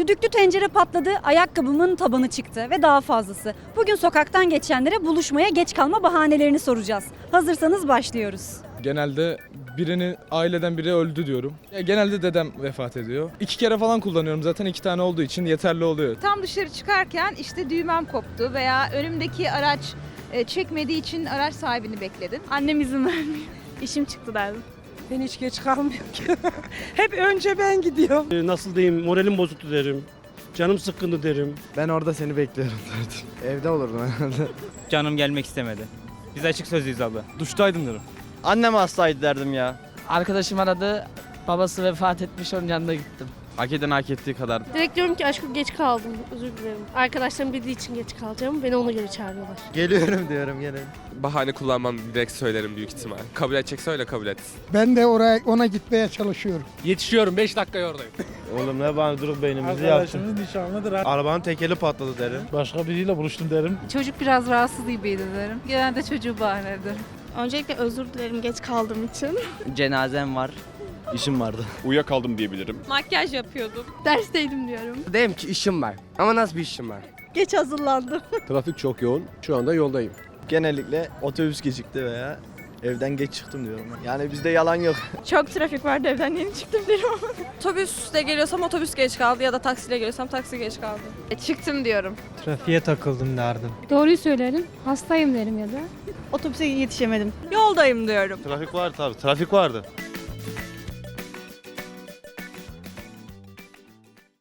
Düdüklü tencere patladı, ayakkabımın tabanı çıktı ve daha fazlası. Bugün sokaktan geçenlere buluşmaya geç kalma bahanelerini soracağız. Hazırsanız başlıyoruz. Genelde birini aileden biri öldü diyorum. Ya genelde dedem vefat ediyor. İki kere falan kullanıyorum zaten iki tane olduğu için yeterli oluyor. Tam dışarı çıkarken işte düğmem koptu veya önümdeki araç e, çekmediği için araç sahibini bekledim. Annem izin vermiyor. İşim çıktı derdim. Ben hiç geç kalmıyorum ki. Hep önce ben gidiyorum. Ee, Nasıl diyeyim moralim bozuldu derim. Canım sıkkındı derim. Ben orada seni bekliyorum derdim. Evde olurdum herhalde. Canım gelmek istemedi. Biz açık sözlüyüz abla. Duştaydım derim. Annem hastaydı derdim ya. Arkadaşım aradı. Babası vefat etmiş onun yanına gittim. Hak eden hak ettiği kadar. Direkt diyorum ki aşkım geç kaldım. Özür dilerim. Arkadaşlarım bildiği için geç kalacağım. Beni ona göre çağırıyorlar. Geliyorum diyorum gene. Bahane kullanmam direkt söylerim büyük ihtimal. Kabul edecekse öyle kabul et. Ben de oraya ona gitmeye çalışıyorum. Yetişiyorum 5 dakika oradayım. Oğlum ne bana durup beynimizi yaptın. nişanlıdır. Arabanın tekeli patladı derim. Başka biriyle buluştum derim. Çocuk biraz rahatsız gibiydi derim. Genelde çocuğu bahane ederim. Öncelikle özür dilerim geç kaldığım için. Cenazem var. İşim vardı. Uyuyakaldım diyebilirim. Makyaj yapıyordum. Dersteydim diyorum. Dedim ki işim var. Ama nasıl bir işim var? Geç hazırlandım. Trafik çok yoğun. Şu anda yoldayım. Genellikle otobüs gecikti veya evden geç çıktım diyorum. Yani bizde yalan yok. Çok trafik vardı evden yeni çıktım derim. Otobüsle geliyorsam otobüs geç kaldı ya da taksiyle geliyorsam taksi geç kaldı. E, çıktım diyorum. Trafiğe takıldım derdim. Doğruyu söylerim. Hastayım derim ya da. Otobüse yetişemedim. Yoldayım diyorum. Trafik vardı tabii. Trafik vardı.